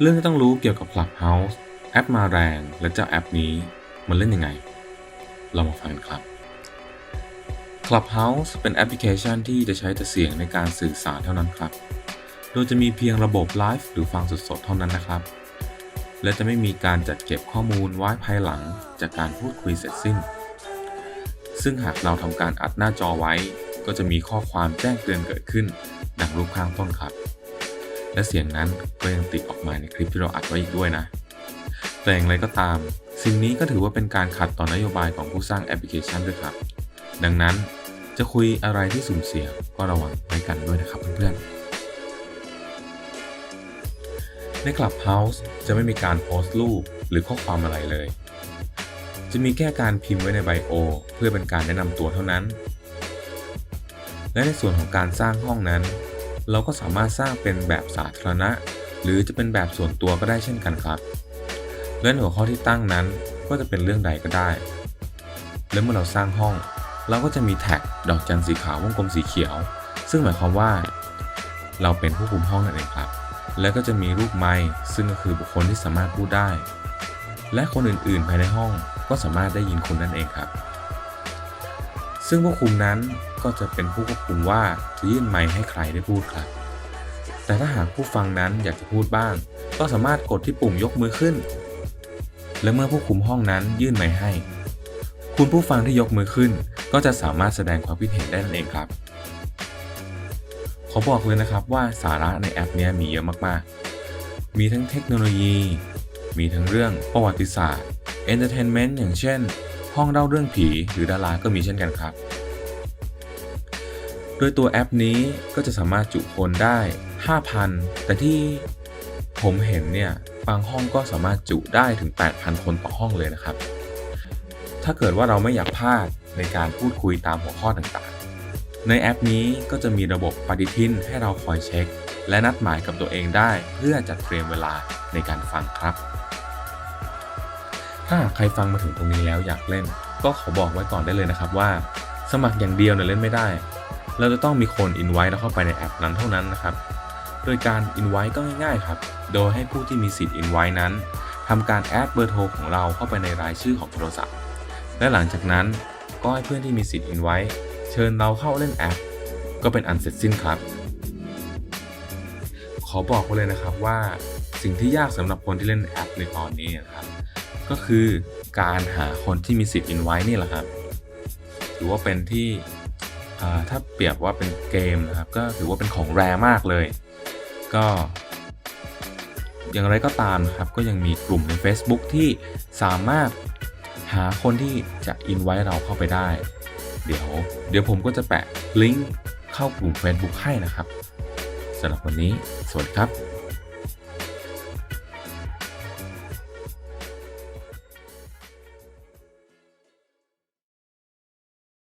เรื่องที่ต้องรู้เกี่ยวกับ Clubhouse แอปมาแรง และเจ้าแอปนี้มันเล่นยังไง เรามาฟังกันครับ Clubhouse เป็นแอปพลิเคชันที่จะใช้แต่เสียงในการสื่อสารเท่านั้นครับ โดยจะมีเพียงระบบไลฟ์หรือฟังสดๆเท่านั้นนะครับ และจะไม่มีการจัดเก็บข้อมูลไว้ภายหลังจากการพูดคุยเสร็จสิ้น ซึ่งหากเราทำการอัดหน้าจอไว้ ก็จะมีข้อความแจ้งเตือนเกิดขึ้น ดังรูปข้างต้นครับ และเสียงนั้นก็ยังติดออกมาในคลิปที่เราอัดไว้อีกด้วยนะ แต่อย่างไรก็ตาม สิ่งนี้ก็ถือว่าเป็นการขัดต่อนโยบายของผู้สร้างแอปพลิเคชันด้วยครับ ดังนั้นจะคุยอะไรที่สุ่มเสี่ยงก็ระวังไว้กันด้วยนะครับเพื่อนๆ ใน Clubhouse จะไม่มีการโพสต์รูปหรือข้อความอะไรเลย จะมีแค่การพิมพ์ไว้ในไบโอ เพื่อเป็นการแนะนำตัวเท่านั้น และในส่วนของการสร้างห้องนั้น เราก็สามารถสร้างเป็นแบบสาธารณะ หรือจะเป็นแบบส่วนตัวก็ได้เช่นกันครับ และหัวข้อที่ตั้งนั้นก็จะเป็นเรื่องใดก็ได้ และเมื่อเราสร้างห้อง เราก็จะมีแท็กดอกจันสีขาววงกลมสีเขียว ซึ่งหมายความว่า เราเป็นผู้คุมห้องนั่นเองครับ แล้วก็จะมีรูปไมค์ซึ่งก็คือบุคคลที่สามารถพูดได้ และคนอื่นๆ ภายในห้องก็สามารถได้ยินคุณนั่นเองครับ ซึ่งผู้คุมนั้น ก็จะเป็นผู้ควบคุมว่าจะยื่นไมค์ให้ใครได้พูดครับ แต่ถ้าหากผู้ฟังนั้นอยากจะพูดบ้าง ก็สามารถกดที่ปุ่มยกมือขึ้น และเมื่อผู้คุมห้องนั้นยื่นไมค์ให้ คุณผู้ฟังที่ยกมือขึ้น ก็จะสามารถแสดงความคิดเห็นได้นั่นเองครับขอบอกเลยนะครับว่าสาระในแอปนี้มีเยอะมากๆ มีทั้งเทคโนโลยี มีทั้งเรื่องประวัติศาสตร์เอนเตอร์เทนเมนต์อย่างเช่น ห้องเล่าเรื่องผีหรือดาราก็มีเช่นกันครับ ดยตัวแอปนี้ก็จะสามารถจุคนได้ 5,000 แต่ที่ผมเห็นเนี่ยบางห้องก็สามารถจุได้ถึง 8,000 คนต่อห้องเลยนะครับ ถ้าเกิดว่าเราไม่อยากพลาดในการพูดคุยตามหัวข้อต่างๆ ในแอปนี้ก็จะมีระบบปฏิทินให้เราคอยเช็ค และนัดหมายกับตัวเองได้ เพื่อจัดเตรียมเวลาในการฟังครับ ถ้าหากใครฟังมาถึงตรงนี้แล้วอยากเล่น ก็ขอบอกไว้ก่อนได้เลยนะครับว่า สมัครอย่างเดียวเนี่ยเล่นไม่ได้ เราจะต้องมีคนอินไว้เราเข้าไปในแอปนั้นเท่านั้นนะครับ โดยการอินไว้ก็ง่ายๆครับ โดยให้ผู้ที่มีสิทธิ์อินไว้นั้นทำการแอดเบอร์โทรของเราเข้าไปในรายชื่อของโทรศัพท์ และหลังจากนั้นก็ให้เพื่อนที่มีสิทธิ์อินไว้เชิญเราเข้าเล่นแอป ก็เป็นอันเสร็จสิ้นครับ ขอบอกไว้เลยนะครับว่าสิ่งที่ยากสำหรับคนที่เล่นแอปในตอนนี้นะครับ ก็คือการหาคนที่มีสิทธิ์อินไว้นี่แหละครับ ถือว่าเป็นที่ ถ้าเปรียบว่าเป็นเกมนะครับ ก็ถือว่าเป็นของแรมากเลย ก็ อย่างไรก็ตามครับ ก็ยังมีกลุ่มใน Facebook ที่สามารถหาคนที่จะอินไว้เราเข้าไปได้ เดี๋ยว เดี๋ยวผมก็จะแปะลิงก์เข้ากลุ่ม Facebook ให้นะครับสำหรับวันนี้ สวัสดีครับ